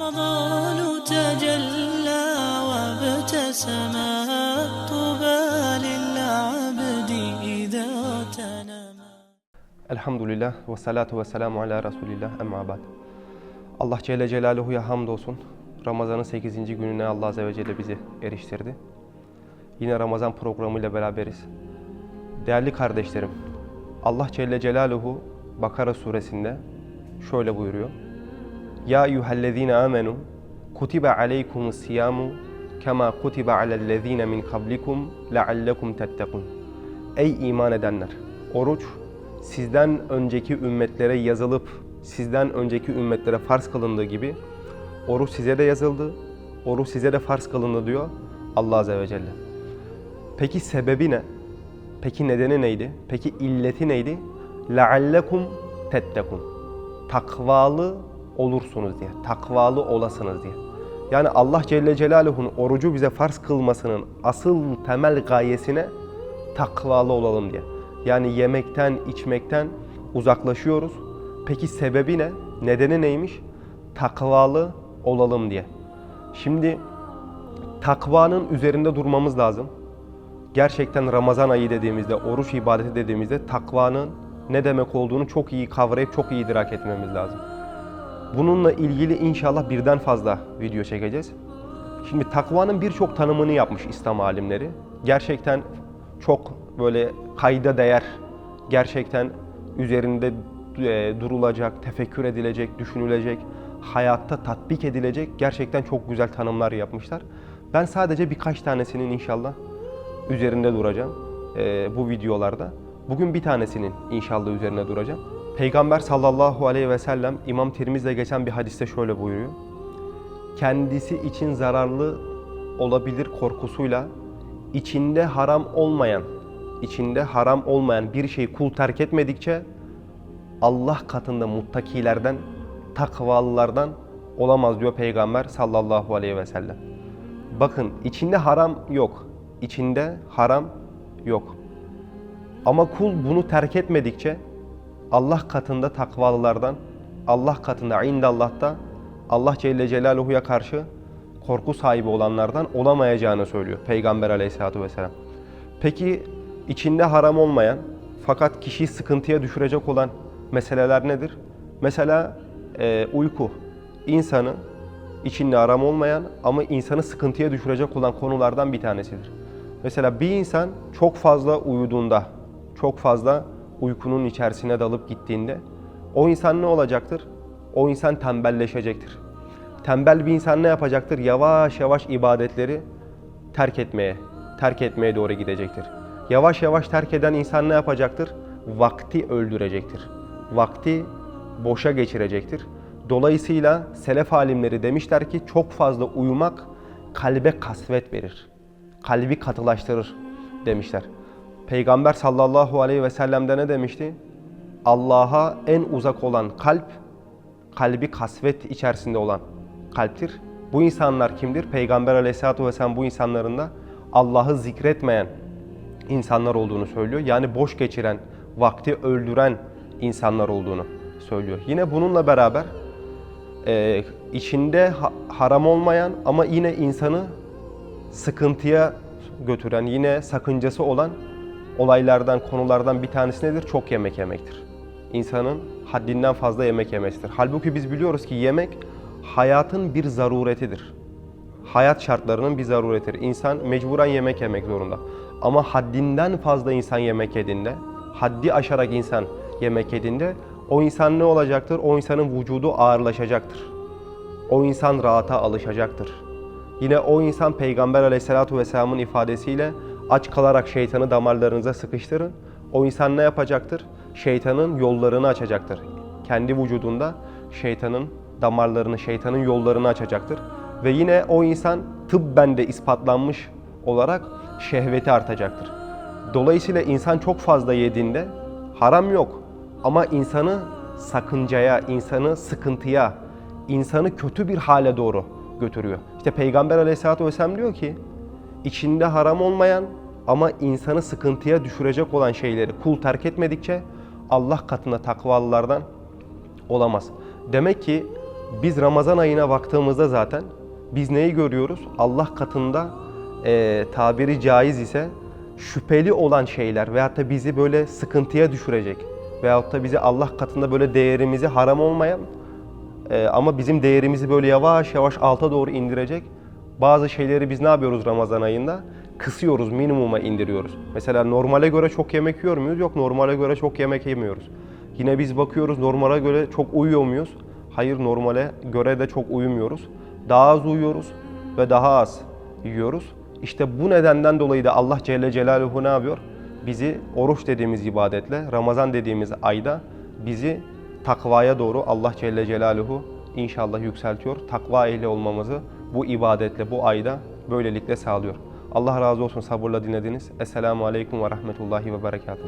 رمضان تجلى وابتسما طوبى للعبد إذا تنما Elhamdülillah ve salatu ve selamu ala Resulillah emma ba'd. Allah Celle Celaluhu'ya hamdolsun. Ramazan'ın 8. gününe Allah Azze ve Celle bizi eriştirdi. Yine Ramazan programıyla beraberiz. Değerli kardeşlerim, Allah Celle Celaluhu Bakara suresinde şöyle buyuruyor. Ya eyyühellezine amenu kutibe aleykumus siyamu kema kutibe alellezine min kablikum leallekum tettekun. Ey iman edenler! Oruç sizden önceki ümmetlere yazılıp sizden önceki ümmetlere farz kılındığı gibi oruç size de yazıldı, oruç size de farz kılındı diyor Allah Azze ve Celle. Peki sebebi ne? Peki nedeni neydi? Peki illeti neydi? لَعَلَّكُمْ تَتَّقُونَ Takvalı olursunuz diye, takvalı olasınız diye. Yani Allah Celle Celaluhu'nun orucu bize farz kılmasının asıl temel gayesine takvalı olalım diye. Yani yemekten, içmekten uzaklaşıyoruz. Peki sebebi ne? Nedeni neymiş? Takvalı olalım diye. Şimdi takvanın üzerinde durmamız lazım. Gerçekten Ramazan ayı dediğimizde, oruç ibadeti dediğimizde takvanın ne demek olduğunu çok iyi kavrayıp çok iyi idrak etmemiz lazım. Bununla ilgili inşallah birden fazla video çekeceğiz. Şimdi takvanın birçok tanımını yapmış İslam alimleri. Gerçekten çok böyle kayda değer, gerçekten üzerinde e, durulacak, tefekkür edilecek, düşünülecek, hayatta tatbik edilecek gerçekten çok güzel tanımlar yapmışlar. Ben sadece birkaç tanesinin inşallah üzerinde duracağım e, bu videolarda. Bugün bir tanesinin inşallah üzerine duracağım. Peygamber sallallahu aleyhi ve sellem İmam Tirmiz'de geçen bir hadiste şöyle buyuruyor. Kendisi için zararlı olabilir korkusuyla içinde haram olmayan, içinde haram olmayan bir şeyi kul terk etmedikçe Allah katında muttakilerden, takvalılardan olamaz diyor Peygamber sallallahu aleyhi ve sellem. Bakın içinde haram yok. İçinde haram yok. Ama kul bunu terk etmedikçe Allah katında takvalılardan, Allah katında indallah'ta Allah Celle Celaluhu'ya karşı korku sahibi olanlardan olamayacağını söylüyor Peygamber aleyhissalatu vesselam. Peki içinde haram olmayan fakat kişiyi sıkıntıya düşürecek olan meseleler nedir? Mesela e, uyku. İnsanı içinde haram olmayan ama insanı sıkıntıya düşürecek olan konulardan bir tanesidir. Mesela bir insan çok fazla uyuduğunda, çok fazla uykunun içerisine dalıp gittiğinde o insan ne olacaktır? O insan tembelleşecektir. Tembel bir insan ne yapacaktır? Yavaş yavaş ibadetleri terk etmeye, terk etmeye doğru gidecektir. Yavaş yavaş terk eden insan ne yapacaktır? Vakti öldürecektir. Vakti boşa geçirecektir. Dolayısıyla selef alimleri demişler ki çok fazla uyumak kalbe kasvet verir. Kalbi katılaştırır demişler. Peygamber sallallahu aleyhi ve sellem'de ne demişti? Allah'a en uzak olan kalp, kalbi kasvet içerisinde olan kalptir. Bu insanlar kimdir? Peygamber aleyhissalatü vesselam bu insanların da Allah'ı zikretmeyen insanlar olduğunu söylüyor. Yani boş geçiren, vakti öldüren insanlar olduğunu söylüyor. Yine bununla beraber e, içinde ha- haram olmayan ama yine insanı sıkıntıya götüren, yine sakıncası olan olaylardan, konulardan bir tanesi nedir? Çok yemek yemektir. İnsanın haddinden fazla yemek yemesidir. Halbuki biz biliyoruz ki yemek hayatın bir zaruretidir. Hayat şartlarının bir zaruretidir. İnsan mecburen yemek yemek zorunda. Ama haddinden fazla insan yemek yediğinde, haddi aşarak insan yemek yediğinde o insan ne olacaktır? O insanın vücudu ağırlaşacaktır. O insan rahata alışacaktır. Yine o insan Peygamber aleyhissalatu vesselamın ifadesiyle aç kalarak şeytanı damarlarınıza sıkıştırın. O insan ne yapacaktır? Şeytanın yollarını açacaktır. Kendi vücudunda şeytanın damarlarını, şeytanın yollarını açacaktır. Ve yine o insan tıbben de ispatlanmış olarak şehveti artacaktır. Dolayısıyla insan çok fazla yediğinde haram yok ama insanı sakıncaya, insanı sıkıntıya, insanı kötü bir hale doğru götürüyor. İşte Peygamber aleyhissalatü vesselam diyor ki içinde haram olmayan ama insanı sıkıntıya düşürecek olan şeyleri kul terk etmedikçe Allah katında takvalılardan olamaz. Demek ki Biz Ramazan ayına baktığımızda zaten biz neyi görüyoruz? Allah katında e, tabiri caiz ise şüpheli olan şeyler veyahut da bizi böyle sıkıntıya düşürecek veyahut da bizi Allah katında böyle değerimizi haram olmayan e, ama bizim değerimizi böyle yavaş yavaş alta doğru indirecek bazı şeyleri biz ne yapıyoruz Ramazan ayında? Kısıyoruz, minimuma indiriyoruz. Mesela normale göre çok yemek yiyor muyuz? Yok, normale göre çok yemek yemiyoruz. Yine biz bakıyoruz normale göre çok uyuyor muyuz? Hayır, normale göre de çok uyumuyoruz. Daha az uyuyoruz ve daha az yiyoruz. İşte bu nedenden dolayı da Allah Celle Celaluhu ne yapıyor? Bizi oruç dediğimiz ibadetle, Ramazan dediğimiz ayda bizi takvaya doğru Allah Celle Celaluhu inşallah yükseltiyor. Takva ehli olmamızı bu ibadetle, bu ayda böylelikle sağlıyor. Allah razı olsun sabırla dinlediniz. Esselamu Aleyküm ve Rahmetullahi ve Berekatuhu.